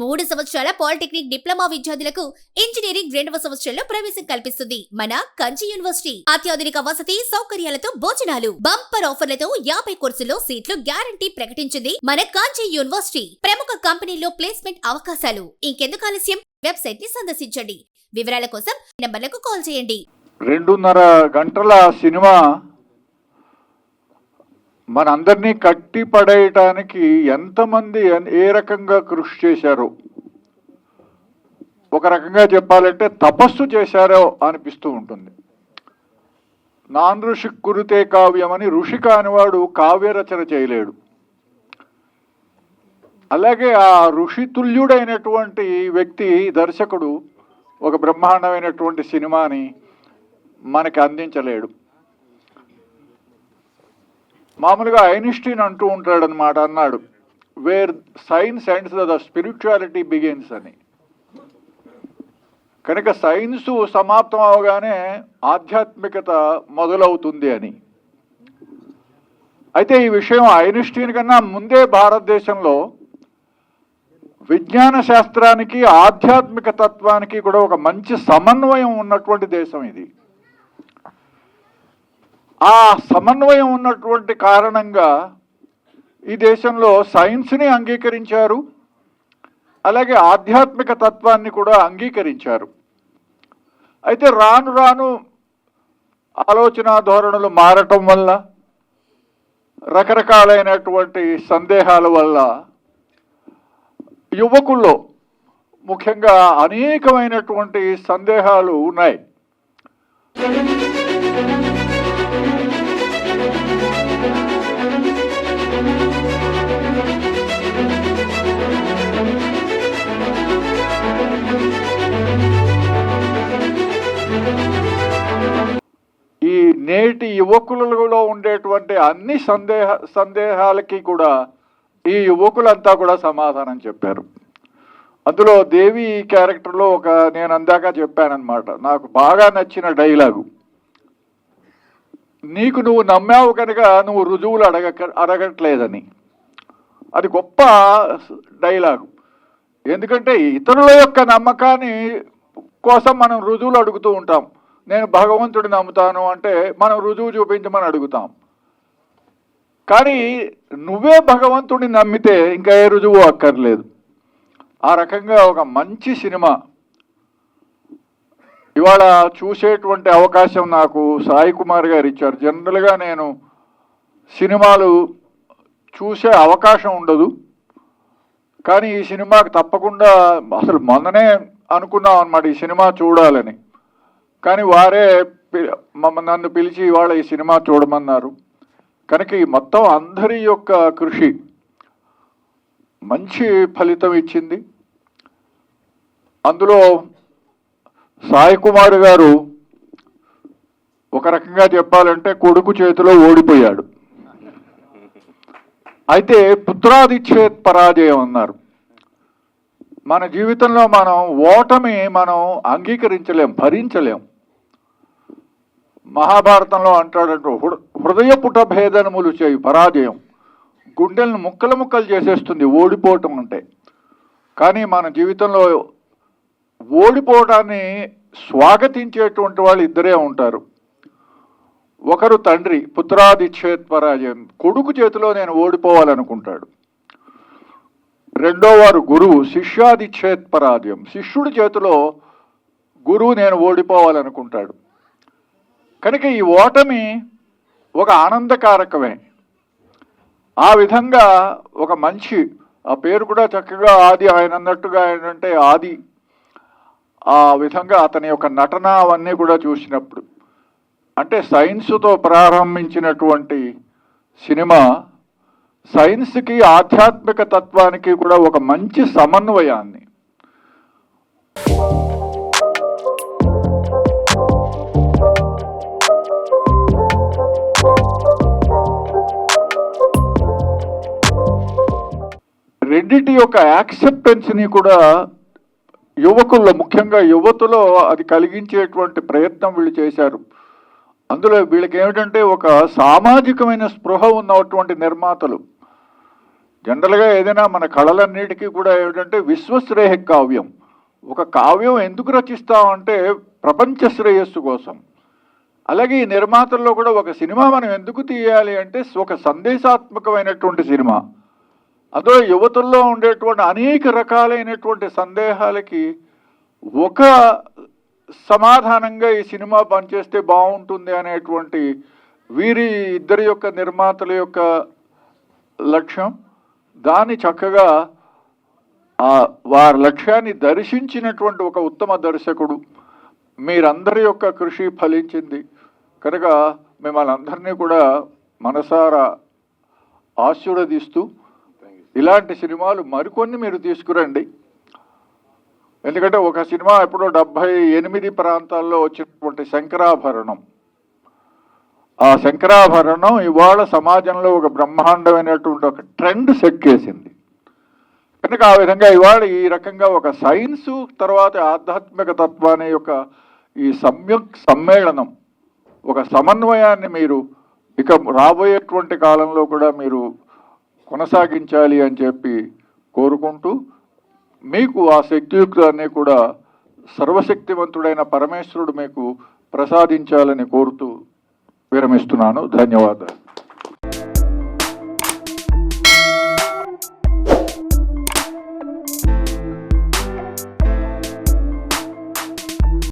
మూడు సంవత్సరాల polytechnic diploma విద్యార్థులకు ఇంజనీరింగ్ రెండవ సంవత్సరంలో ప్రవేశం కల్పిస్తుంది. మన కంచి యూనివర్సిటీ. అత్యాధునిక వసతి సౌకర్యాలతో భోజనాలు బంపర్ ఆఫర్లతో యాభై కోర్సుల్లో సీట్లు గ్యారంటీ ప్రకటించింది మన కాంచి యూనివర్సిటీ. ప్రముఖ కంపెనీల్లో ప్లేస్మెంట్ అవకాశాలు. ఇంకెందుకు ఆలస్యం? వెబ్సైట్ని సందర్శించండి. వివరాల కోసం నంబర్లకు కాల్ చేయండి. రెండున్నర గంటల సినిమా మనందరినీ కట్టి పడేయటానికి ఎంతమంది ఏ రకంగా కృషి చేశారో. ఒక రకంగా చెప్పాలంటే తపస్సు చేశారో అనిపిస్తూ ఉంటుంది. నాన్ ఋషి కురుతే కావ్యం అని ఋషి కానివాడు కావ్యరచన చేయలేడు. అలాగే ఆ ఋషితుల్యుడైనటువంటి వ్యక్తి దర్శకుడు ఒక బ్రహ్మాండమైనటువంటి సినిమాని మనకి అందించలేడు. మామూలుగా ఐన్స్టీన్ అంటూ ఉంటాడనమాట అన్నాడు. Where science and the spirituality begins అని. కనుక సైన్స్ సమాప్తం అవగానే ఆధ్యాత్మికత మొదలవుతుంది అని. అయితే ఈ విషయం ఐన్స్టీన్ కన్నా ముందే భారతదేశంలో విజ్ఞాన శాస్త్రానికి ఆధ్యాత్మిక తత్వానికి కూడా ఒక మంచి సమన్వయం ఉన్నటువంటి దేశం ఇది. ఆ సమన్వయం ఉన్నటువంటి కారణంగా ఈ దేశంలో సైన్స్ని అంగీకరించారు అలాగే ఆధ్యాత్మిక తత్వాన్ని కూడా అంగీకరించారు. అయితే రాను రాను ఆలోచన ధోరణులు మారటం వల్ల రకరకాలైనటువంటి సందేహాల వల్ల యువకుల్లో ముఖ్యంగా అనేకమైనటువంటి సందేహాలు ఉన్నాయి. నేటి యువకులలో ఉండేటువంటి అన్ని సందేహ సందేహాలకి కూడా ఈ యువకులంతా కూడా సమాధానం చెప్పారు. అందులో దేవి క్యారెక్టర్లో ఒక నేను అందాక చెప్పానమాట నాకు బాగా నచ్చిన డైలాగు. నీకు నువ్వు నమ్మావు కనుక నువ్వు రుజువులు అడగక అడగట్లేదని. అది గొప్ప డైలాగు. ఎందుకంటే ఇతరుల యొక్క నమ్మకాన్ని కోసం మనం రుజువులు అడుగుతూ ఉంటాం. నేను భగవంతుడిని నమ్ముతాను అంటే మనం రుజువు చూపించమని అడుగుతాం. కానీ నువ్వే భగవంతుడిని నమ్మితే ఇంకా ఏ రుజువు అక్కర్లేదు. ఆ రకంగా ఒక మంచి సినిమా. ఇవాళ చూసేటువంటి అవకాశం నాకు సాయి కుమార్ గారు ఇచ్చారు. జనరల్గా నేను సినిమాలు చూసే అవకాశం ఉండదు. కానీ ఈ సినిమాకి తప్పకుండా అసలు మొన్ననే అనుకున్నాం అనమాట ఈ సినిమా చూడాలని. కానీ వారే పి- నన్ను పిలిచి ఇవాళ ఈ సినిమా చూడమన్నారు. కనుక ఈ మొత్తం అందరి యొక్క కృషి మంచి ఫలితం ఇచ్చింది. అందులో సాయి కుమార్ గారు ఒక రకంగా చెప్పాలంటే కొడుకు చేతిలో ఓడిపోయాడు. అయితే పుత్రాదిచ్ఛేద్ పరాజయం అన్నారు. మన జీవితంలో మనం ఓటమి మనం అంగీకరించలేం భరించలేం. మహాభారతంలో అంటాడంటూ హృ- హృదయ పుట భేదనములు చేయు పరాజయం. గుండెలను ముక్కలు ముక్కలు చేసేస్తుంది ఓడిపోవటం అంటే. కానీ మన జీవితంలో ఓడిపోవడాన్ని స్వాగతించేటువంటి వాళ్ళు ఇద్దరే ఉంటారు. ఒకరు తండ్రి పుత్రాదిచ్ఛేద్ పరాజయం కొడుకు చేతిలో నేను ఓడిపోవాలనుకుంటాడు. రెండో వారు గురువు శిష్యాదిచ్ఛేద్ శిష్యుడి చేతిలో గురువు నేను ఓడిపోవాలనుకుంటాడు. కనుక ఈ ఓటమి ఒక ఆనందకారకమే. ఆ విధంగా ఒక మంచి ఆ పేరు కూడా చక్కగా ఆది ఆయన అన్నట్టుగా ఏంటంటే ఆది. ఆ విధంగా అతని యొక్క నటన అవన్నీ కూడా చూసినప్పుడు. అంటే సైన్స్తో ప్రారంభించినటువంటి సినిమా సైన్స్కి ఆధ్యాత్మిక తత్వానికి కూడా ఒక మంచి సమన్వయాన్ని. రెండిటి యొక్క యాక్సెప్టెన్స్ని కూడా యువకుల్లో ముఖ్యంగా యువతలో అది కలిగించేటువంటి ప్రయత్నం వీళ్ళు చేశారు. అందులో వీళ్ళకి ఏమిటంటే ఒక సామాజికమైన స్పృహ ఉన్నటువంటి నిర్మాతలు. జనరల్గా ఏదైనా మన కళలన్నిటికీ కూడా ఏమిటంటే విశ్వశ్రేయ కావ్యం. ఒక కావ్యం ఎందుకు రచిస్తామంటే ప్రపంచ శ్రేయస్సు కోసం. అలాగే ఈ నిర్మాతల్లో కూడా ఒక సినిమా మనం ఎందుకు తీయాలి అంటే ఒక సందేశాత్మకమైనటువంటి సినిమా. అందులో యువతుల్లో ఉండేటువంటి అనేక రకాలైనటువంటి సందేహాలకి ఒక సమాధానంగా ఈ సినిమా పనిచేస్తే బాగుంటుంది అనేటువంటి వీరి ఇద్దరి యొక్క నిర్మాతల యొక్క లక్ష్యం. దాన్ని చక్కగా ఆ వారి లక్ష్యాన్ని దర్శించినటువంటి ఒక ఉత్తమ దర్శకుడు. మీరందరి యొక్క కృషి ఫలించింది. కనుక మిమ్మల్ని అందరినీ కూడా మనసారా ఆశీర్వదిస్తూ ఇలాంటి సినిమాలు మరికొన్ని మీరు తీసుకురండి. ఎందుకంటే ఒక సినిమా ఎప్పుడో డెబ్భై ఎనిమిది ప్రాంతాల్లో వచ్చినటువంటి శంకరాభరణం. ఆ శంకరాభరణం ఇవాళ సమాజంలో ఒక బ్రహ్మాండమైనటువంటి ఒక ట్రెండ్ సెట్ చేసింది. కనుక ఆ విధంగా ఇవాళ ఈ రకంగా ఒక సైన్సు తర్వాత ఆధ్యాత్మిక తత్వాన్ని యొక్క ఈ సమ్యక్ సమ్మేళనం ఒక సమన్వయాన్ని మీరు ఇక రాబోయేటువంటి కాలంలో కూడా మీరు కొనసాగించాలి అని చెప్పి కోరుకుంటూ మీకు ఆ శక్తియుక్తాన్ని కూడా సర్వశక్తివంతుడైన పరమేశ్వరుడు మీకు ప్రసాదించాలని కోరుతూ విరమిస్తున్నాను ధన్యవాదాలు.